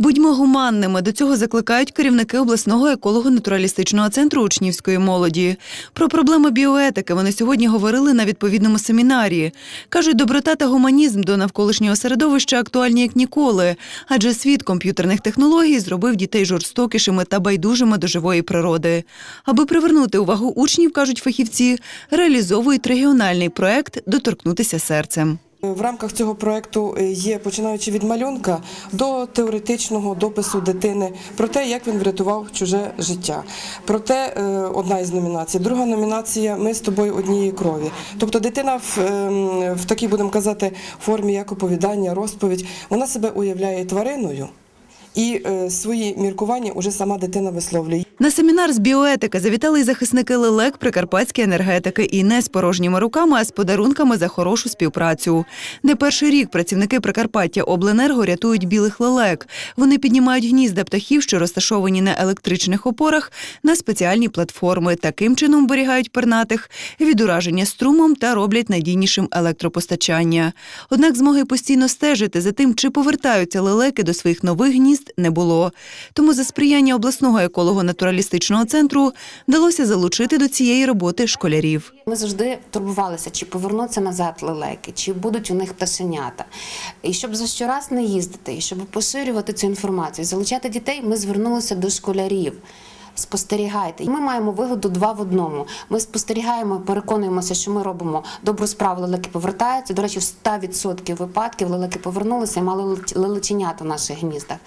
Будьмо гуманними. До цього закликають керівники обласного еколого-натуралістичного центру учнівської молоді. Про проблеми біоетики вони сьогодні говорили на відповідному семінарі. Кажуть, доброта та гуманізм до навколишнього середовища актуальні як ніколи, адже світ комп'ютерних технологій зробив дітей жорстокішими та байдужими до живої природи. Аби привернути увагу учнів, кажуть фахівці, реалізовують регіональний проект Доторкнутися серцем. В рамках цього проекту е, є починаючи від малюнка до теоретичного допису дитини про те, як він врятував чуже життя. Проте е, одна із номінацій. Друга номінація Ми з тобою однієї крові. Тобто дитина в, ем, в такій, будемо казати, формі як оповідання, розповідь, вона себе уявляє твариною. І е, свої міркування уже сама дитина висловлює. На семінар з біоетики завітали й захисники лелек Прикарпатської енергетики і не з порожніми руками, а з подарунками за хорошу співпрацю. Не перший рік працівники Прикарпаття Обленерго рятують білих лелек. Вони піднімають гнізда птахів, що розташовані на електричних опорах, на спеціальні платформи. Таким чином вберігають пернатих від ураження струмом та роблять надійнішим електропостачання. Однак змоги постійно стежити за тим, чи повертаються лелеки до своїх нових гнізд, не було. Тому за сприяння обласного еколого-натуралістичного центру вдалося залучити до цієї роботи школярів. Ми завжди турбувалися, чи повернуться назад лелеки, чи будуть у них пташенята. І щоб за щораз не їздити, і щоб поширювати цю інформацію, залучати дітей, ми звернулися до школярів. Спостерігайте, ми маємо вигоду два в одному. Ми спостерігаємо, переконуємося, що ми робимо добру справу. Лелеки повертаються. До речі, в 100% випадків лелеки повернулися і мали лелеченят у наших гніздах.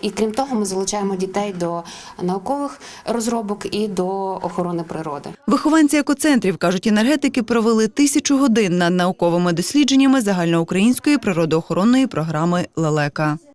І крім того, ми залучаємо дітей до наукових розробок і до охорони природи. Вихованці екоцентрів, кажуть енергетики, провели тисячу годин над науковими дослідженнями загальноукраїнської природоохоронної програми Лелека.